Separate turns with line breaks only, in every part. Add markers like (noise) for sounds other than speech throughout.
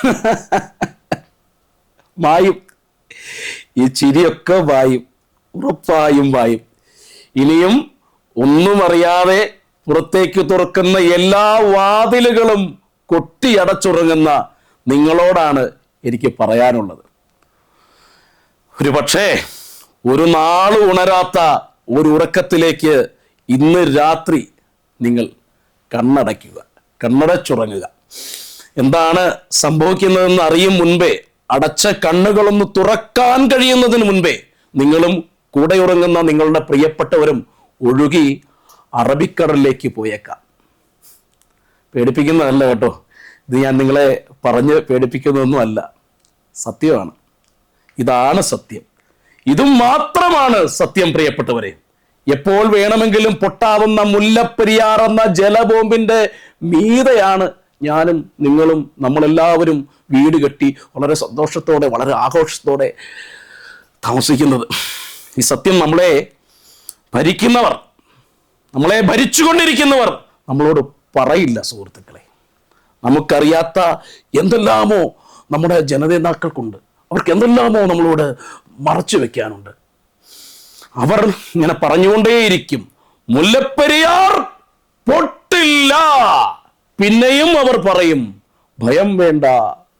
(laughs) മായും ഈ ചിരിയൊക്കെ വായും. ഉറപ്പായും വായും. ഇനിയും ഒന്നും അറിയാതെ പുറത്തേക്ക് തുറക്കുന്ന എല്ലാ വാതിലുകളും കൊട്ടിയടച്ചുറങ്ങുന്ന നിങ്ങളോടാണ് എനിക്ക് പറയാനുള്ളത്. ഒരു പക്ഷേ ഒരു നാൾ ഉണരാത്ത ഒരു ഉറക്കത്തിലേക്ക് ഇന്ന് രാത്രി നിങ്ങൾ കണ്ണടയ്ക്കുക കണ്ണടച്ചുറങ്ങുക. എന്താണ് സംഭവിക്കുന്നതെന്ന് അറിയും മുൻപേ അടച്ച കണ്ണുകളൊന്ന് തുറക്കാൻ കഴിയുന്നതിന് മുൻപേ നിങ്ങളും കൂടെ ഉറങ്ങുന്ന നിങ്ങളുടെ പ്രിയപ്പെട്ടവരും ഒഴുകി അറബിക്കടലിലേക്ക് പോയേക്കാം. പേടിപ്പിക്കുന്നതല്ല കേട്ടോ. ഇത് ഞാൻ നിങ്ങളെ പറഞ്ഞ് പേടിപ്പിക്കുന്നതൊന്നും അല്ല. സത്യമാണ്. ഇതാണ് സത്യം. ഇതും മാത്രമാണ് സത്യം പ്രിയപ്പെട്ടവരെ. എപ്പോൾ വേണമെങ്കിലും പൊട്ടാവുന്ന മുല്ലപ്പെരിയാർ എന്ന ജലബോംബിന്റെ മീതയാണ് ഞാനും നിങ്ങളും നമ്മളെല്ലാവരും വീട് കെട്ടി വളരെ സന്തോഷത്തോടെ വളരെ ആഘോഷത്തോടെ താമസിക്കുന്നത്. ഈ സത്യം നമ്മളെ ഭരിക്കുന്നവർ നമ്മളെ ഭരിച്ചുകൊണ്ടിരിക്കുന്നവർ നമ്മളോട് പറയില്ല സുഹൃത്തുക്കളെ. നമുക്കറിയാത്ത എന്തെല്ലാമോ നമ്മുടെ ജനനേതാക്കൾക്കുണ്ട്. അവർക്ക് എന്തെല്ലാമോ നമ്മളോട് മറച്ചു വെക്കാനുണ്ട്. അവർ ഇങ്ങനെ പറഞ്ഞുകൊണ്ടേയിരിക്കും. മുല്ലപ്പെരിയാർ പൊട്ടില്ല! പിന്നെയും അവർ പറയും ഭയം വേണ്ട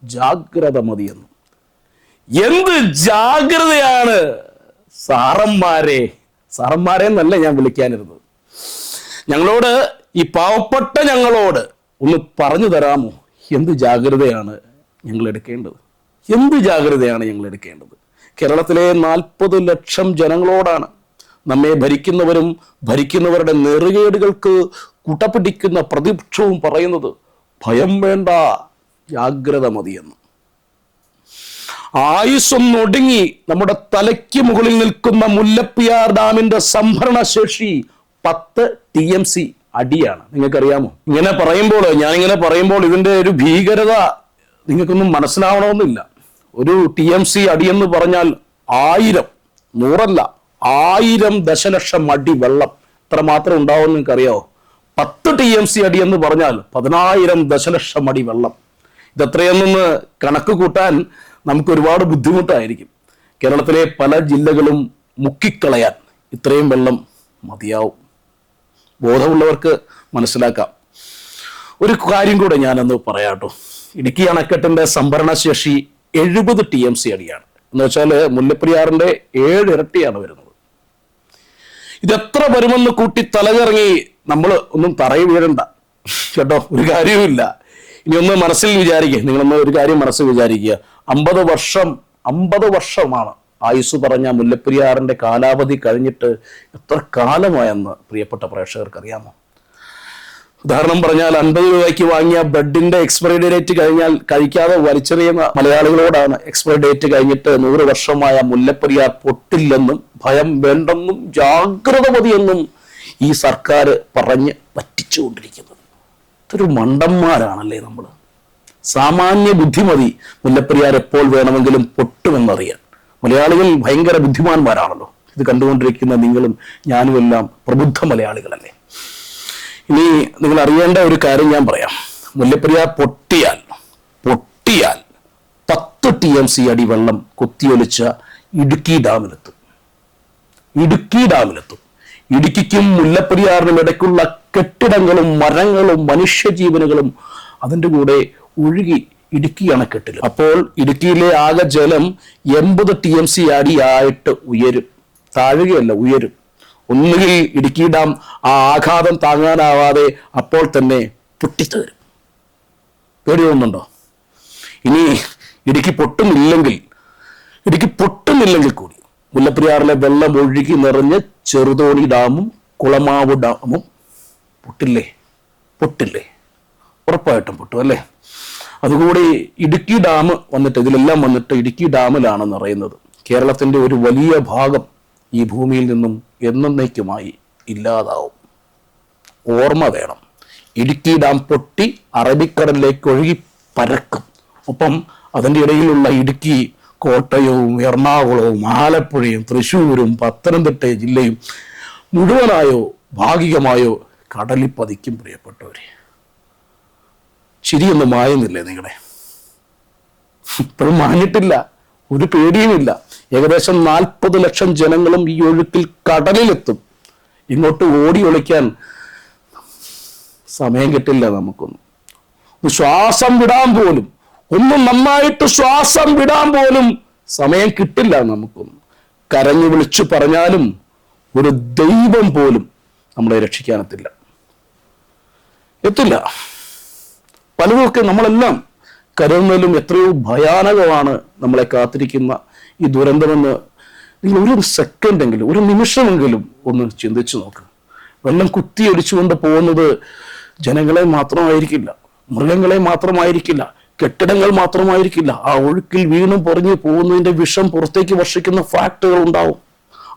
ജാഗ്രത മതിയെന്ന് എന്ത് ജാഗ്രതയാണ് സാറന്മാരെ? സാറന്മാരെ എന്നല്ല ഞാൻ വിളിക്കാനിരുന്നത്. ഞങ്ങളോട് ഈ പാവപ്പെട്ട ഞങ്ങളോട് ഒന്ന് പറഞ്ഞു തരാമോ? എന്ത് ജാഗ്രതയാണ് ഞങ്ങൾ എടുക്കേണ്ടത്? എന്ത് ജാഗ്രതയാണ് ഞങ്ങൾ എടുക്കേണ്ടത്? കേരളത്തിലെ നാൽപ്പത് ലക്ഷം ജനങ്ങളോടാണ് നമ്മെ ഭരിക്കുന്നവരും ഭരിക്കുന്നവരുടെ നെറുകേടുകൾക്ക് കുട്ടപ്പിടിക്കുന്ന പ്രതിപക്ഷവും പറയുന്നത് ഭയം വേണ്ട ജാഗ്രത മതിയെന്ന്. ആയുസ്സൊന്നൊടുങ്ങി നമ്മുടെ തലയ്ക്ക് മുകളിൽ നിൽക്കുന്ന മുല്ലപ്പിയാർ ഡാമിന്റെ സംഭരണ ശേഷി പത്ത് ടി എം സി അടിയാണ്. നിങ്ങൾക്കറിയാമോ? ഇങ്ങനെ പറയുമ്പോൾ ഞാനിങ്ങനെ പറയുമ്പോൾ ഇതിന്റെ ഒരു ഭീകരത നിങ്ങൾക്കൊന്നും മനസ്സിലാവണമെന്നില്ല. ഒരു ടി എം സി അടിയെന്ന് പറഞ്ഞാൽ ആയിരം നൂറല്ല. ആയിരം ദശലക്ഷം അടി വെള്ളം. ഇത്ര മാത്രം ഉണ്ടാവും നിങ്ങൾക്കറിയാവോ പത്ത് ടി എം സി അടി എന്ന് പറഞ്ഞാൽ പതിനായിരം ദശലക്ഷം അടി വെള്ളം. ഇതെത്രയെന്നൊന്ന് കണക്ക് കൂട്ടാൻ നമുക്ക് ഒരുപാട് ബുദ്ധിമുട്ടായിരിക്കും. കേരളത്തിലെ പല ജില്ലകളും മുക്കിക്കളയാൻ ഇത്രയും വെള്ളം മതിയാവും. ബോധമുള്ളവർക്ക് മനസ്സിലാക്കാം. ഒരു കാര്യം കൂടെ ഞാനൊന്ന് പറയാട്ടോ. ഇടുക്കി അണക്കെട്ടിന്റെ സംഭരണ ശേഷി എഴുപത് ടി എം സി അടിയാണ്. എന്ന് വെച്ചാൽ മുല്ലപ്പെരിയാറിന്റെ ഏഴ് ഇരട്ടിയാണ് വരുന്നത്. ഇതെത്ര വരുമെന്ന് കൂട്ടി തലകറങ്ങി നമ്മൾ ഒന്നും തറയി വീഴണ്ട കേട്ടോ ഒരു കാര്യവുമില്ല. ഇനി ഒന്ന് മനസ്സിൽ വിചാരിക്കുക നിങ്ങളൊന്ന് ഒരു കാര്യം മനസ്സിൽ വിചാരിക്കുക. അമ്പത് വർഷം അമ്പത് വർഷമാണ് ആയുസ് പറഞ്ഞ മുല്ലപ്പെരിയാറിന്റെ കാലാവധി കഴിഞ്ഞിട്ട് എത്ര കാലമായെന്ന് പ്രിയപ്പെട്ട പ്രേക്ഷകർക്ക് അറിയാമോ ഉദാഹരണം പറഞ്ഞാൽ അൻപത് രൂപയ്ക്ക് വാങ്ങിയ ബ്രെഡിന്റെ എക്സ്പയറി ഡേറ്റ് കഴിഞ്ഞാൽ കഴിക്കാതെ വലിച്ചെറിയുന്ന മലയാളികളോടാണ് എക്സ്പയറി ഡേറ്റ് കഴിഞ്ഞിട്ട് നൂറ് വർഷമായ മുല്ലപ്പെരിയാർ പൊട്ടില്ലെന്നും ഭയം വേണ്ടെന്നും ജാഗ്രത മതിയെന്നും ഈ സർക്കാർ പറഞ്ഞ് പറ്റിച്ചുകൊണ്ടിരിക്കുന്നത്. ഇതൊരു മണ്ടന്മാരാണല്ലേ നമ്മൾ സാമാന്യ ബുദ്ധിമതി മുല്ലപ്പെരിയാർ എപ്പോൾ വേണമെങ്കിലും പൊട്ടുമെന്നറിയാൻ. മലയാളികൾ ഭയങ്കര ബുദ്ധിമാന്മാരാണല്ലോ. ഇത് കണ്ടുകൊണ്ടിരിക്കുന്ന നിങ്ങളും ഞാനും എല്ലാം പ്രബുദ്ധ മലയാളികളല്ലേ. ഇനി നിങ്ങൾ അറിയേണ്ട ഒരു കാര്യം ഞാൻ പറയാം. മുല്ലപ്പെരിയാർ പൊട്ടിയാൽ പൊട്ടിയാൽ പത്ത് ടി എം സി അടി വെള്ളം കുത്തിയൊലിച്ച ഇടുക്കി ഡാമിലെത്തും. ഇടുക്കി ഡാമിലെത്തും. ഇടുക്കിക്കും മുല്ലപ്പെരിയാറിനും ഇടയ്ക്കുള്ള കെട്ടിടങ്ങളും മരങ്ങളും മനുഷ്യജീവനുകളും അതിന്റെ കൂടെ ഒഴുകി ഇടുക്കി അണക്കെട്ടിൽ അപ്പോൾ ഇടുക്കിയിലെ ആകെ ജലം എൺപത് ടി എം സി അടിയായിട്ട് ഉയരും. താഴുകയല്ല ഉയരും. ഒന്നുകിൽ ഇടുക്കി ഡാം ആ ആഘാതം താങ്ങാനാവാതെ അപ്പോൾ തന്നെ പൊട്ടിത്തകരും. പേടി തോന്നുന്നുണ്ടോ ഇനി ഇടുക്കി പൊട്ടുന്നില്ലെങ്കിൽ ഇടുക്കി പൊട്ടുന്നില്ലെങ്കിൽ കൂടി മുല്ലപ്പെരിയാറിലെ വെള്ളം ഒഴുകി നിറഞ്ഞ് ചെറുതോണി ഡാമും കുളമാവ് ഡാമും പൊട്ടില്ലേ? പൊട്ടില്ലേ? ഉറപ്പായിട്ടും പൊട്ടും അല്ലേ? അതുകൂടി ഇടുക്കി ഡാം വന്നിട്ട് ഇതിലെല്ലാം വന്നിട്ട് ഇടുക്കി ഡാമിലാണ് നിറയുന്നത്. കേരളത്തിന്റെ ഒരു വലിയ ഭാഗം ഈ ഭൂമിയിൽ നിന്നും എന്നേക്കുമായി ഇല്ലാതാവും. ഓർമ്മ വേണം. ഇടുക്കി ഡാം പൊട്ടി അറബിക്കടലിലേക്ക് ഒഴുകി പരക്കും. ഒപ്പം അതിന്റെ ഇടയിലുള്ള ഇടുക്കി കോട്ടയവും എറണാകുളവും ആലപ്പുഴയും തൃശ്ശൂരും പത്തനംതിട്ട ജില്ലയും മുഴുവനായോ ഭാഗികമായോ കടലിൽ പതിക്കും പ്രിയപ്പെട്ടവരെ. ശരിയൊന്നും മായുന്നില്ലേ നിങ്ങളെ? ഇപ്പോഴും മാഞ്ഞിട്ടില്ല. ഒരു പേടിയുമില്ല. ഏകദേശം നാൽപ്പത് ലക്ഷം ജനങ്ങളും ഈ ഒഴുക്കിൽ കടലിലെത്തും. ഇങ്ങോട്ട് ഓടി ഒളിക്കാൻ സമയം കിട്ടില്ല നമുക്കൊന്നും. ശ്വാസം വിടാൻ പോലും ഒന്നും നന്നായിട്ട് ശ്വാസം വിടാൻ പോലും സമയം കിട്ടില്ല നമുക്കൊന്നും. കരഞ്ഞു വിളിച്ചു പറഞ്ഞാലും ഒരു ദൈവം പോലും നമ്മളെ രക്ഷിക്കാനെത്തില്ല. എത്തില്ല. പലതൊക്കെ നമ്മളെല്ലാം കരുതുന്നതിലും എത്രയോ ഭയാനകമാണ് നമ്മളെ കാത്തിരിക്കുന്ന ഈ ദുരന്തമെന്ന് നിങ്ങൾ ഒരു സെക്കൻഡെങ്കിലും ഒരു നിമിഷമെങ്കിലും ഒന്ന് ചിന്തിച്ചു നോക്കുക വെള്ളം കുത്തിയൊലിച്ചുകൊണ്ട് പോകുന്നത് ജനങ്ങളെ മാത്രമായിരിക്കില്ല മൃഗങ്ങളെ മാത്രമായിരിക്കില്ല കെട്ടിടങ്ങൾ മാത്രമായിരിക്കില്ല. ആ ഒഴുക്കിൽ വീണു പൊറിഞ്ഞു പോകുന്നതിന്റെ വിഷം പുറത്തേക്ക് വർഷിക്കുന്ന ഫാക്ടറികൾ ഉണ്ടാവും.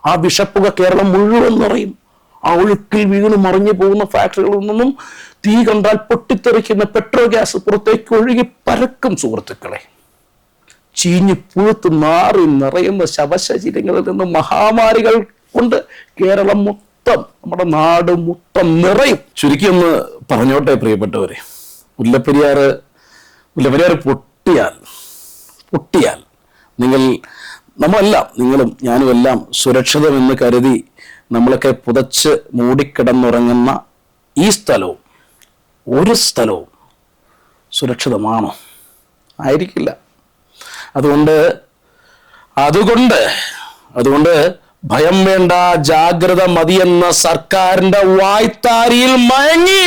ആ വിഷപ്പുക കേരളം മുഴുവൻ നിറയും. ആ ഒഴുക്കിൽ വീണ് മറിഞ്ഞു പോകുന്ന ഫാക്ടറികളിൽ നിന്നും തീ കണ്ടാൽ പൊട്ടിത്തെറിക്കുന്ന പെട്രോ ഗ്യാസ് പുറത്തേക്ക് ഒഴുകി പരക്കും സുഹൃത്തുക്കളെ. ചീഞ്ഞു പുഴുത്ത് നാറി നിറയുന്ന ശവശരീരങ്ങളിൽ നിന്ന് മഹാമാരികൾ കൊണ്ട് കേരളം മൊത്തം നമ്മുടെ നാട് മൊത്തം നിറയും. ചുരുക്കി ഒന്ന് പറഞ്ഞോട്ടെ പ്രിയപ്പെട്ടവരെ. മുല്ലപ്പെരിയാറ് മുല്ലപ്പെരിയാറ് പൊട്ടിയാൽ പൊട്ടിയാൽ നിങ്ങൾ നമ്മളെല്ലാം നിങ്ങളും ഞാനും എല്ലാം സുരക്ഷിതമെന്ന് കരുതി നമ്മളൊക്കെ പുതച്ച് മൂടിക്കിടന്നുറങ്ങുന്ന ഈ സ്ഥലവും ഒരു സ്ഥലവും സുരക്ഷിതമാണോ? ആയിരിക്കില്ല. അതുകൊണ്ട് അതുകൊണ്ട് അതുകൊണ്ട് ഭയം വേണ്ട ജാഗ്രത മതിയെന്ന സർക്കാരിന്റെ വായ്ത്താരിയിൽ മയങ്ങി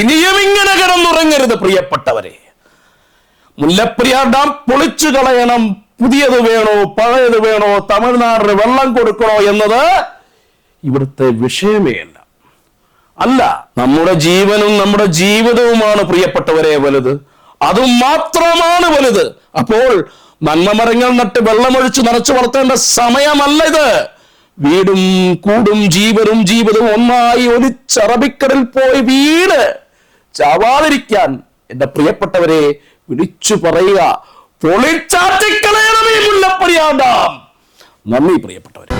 ഇനിയും ഇങ്ങനെ കിടന്നുറങ്ങരുത് പ്രിയപ്പെട്ടവരെ. മുല്ലപ്പെരിയാർ ഡാം പൊളിച്ചു കളയണം പുതിയത് വേണോ പഴയത് വേണോ തമിഴ്നാടിന് വെള്ളം കൊടുക്കണോ എന്നത് ഇവിടുത്തെ വിഷയമേ അല്ല. അല്ല നമ്മുടെ ജീവനും നമ്മുടെ ജീവിതവുമാണ് പ്രിയപ്പെട്ടവരെ വലുത്. അതും മാത്രമാണ് വലുത്. അപ്പോൾ നന്മമരങ്ങൾ നട്ട് വെള്ളമൊഴിച്ച് നിറച്ചു വളർത്തേണ്ട സമയമല്ല ഇത്. വീടും കൂടും ജീവനും ജീവിതവും ഒന്നായി ഒലിച്ചറബിക്കടൽ പോയി വീട് ചാവാതിരിക്കാൻ എന്റെ പ്രിയപ്പെട്ടവരെ വിളിച്ചു പറയുക. പൊളിച്ചാറ്റിക്കളയണമേ മുല്ലപ്പടിയാണ്ടാം നന്ദി പ്രിയപ്പെട്ടവരെ.